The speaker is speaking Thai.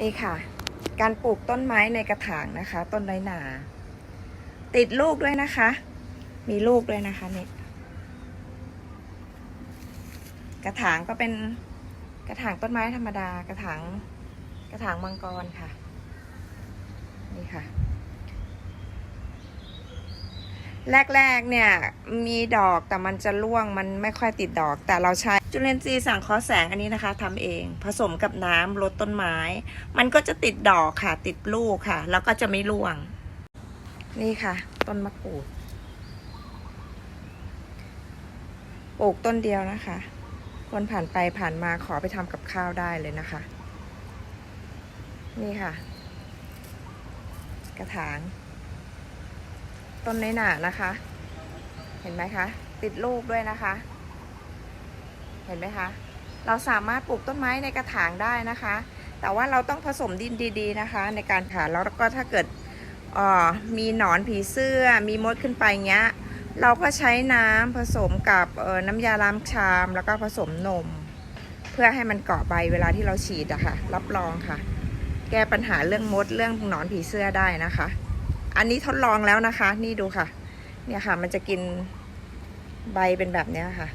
นี่ค่ะ การปลูกต้นไม้ในกระถางนะคะ ต้นน้หนา ติดลูกด้วยนะคะ มีลูกด้วยนะคะนี่กระถางก็เป็นกระถางต้นไม้ธรรมดา กระถางกระถางมังกรค่ะ นี่ค่ะ แรกๆเนี่ยมีดอกแต่มันจะร่วงมันไม่ค่อยติดดอก แต่เราใช้จุลินทรีย์สังเคราะห์แสงอันนี้นะคะทำเอง ผสมกับน้ำลดต้นไม้ มันก็จะติดดอกค่ะ ติดลูกค่ะ แล้วก็จะไม่ร่วง นี่ค่ะ ต้นมะกรูดปลูกต้นเดียวนะคะ คนผ่านไปผ่านมาขอไปทำกับข้าวได้เลยนะคะ นี่ค่ะ กระถาง ต้นในหนานะคะ เห็นไหมคะ ติดลูกด้วยนะคะ เห็นไหมคะ เราสามารถปลูกต้นไม้ในกระถางได้นะคะ แต่ว่าเราต้องผสมดินดี ๆ นะคะ ในการผ่าแล้วก็ถ้าเกิดออมีหนอนผีเสื้อ มีมดขึ้นไปเงี้ย เราก็ใช้น้ำผสมกับออน้ำยาล้างชามแล้วก็ผสมนม เพื่อให้มันเกาะใบเวลาที่เราฉีดอะค่ะ รับรองค่ะ แก้ปัญหาเรื่องมดเรื่องหนอนผีเสื้อได้นะคะ อันนี้ทดลองแล้วนะคะ นี่ดูค่ะ เนี่ยค่ะ มันจะกินใบเป็นแบบเนี้ยค่ะ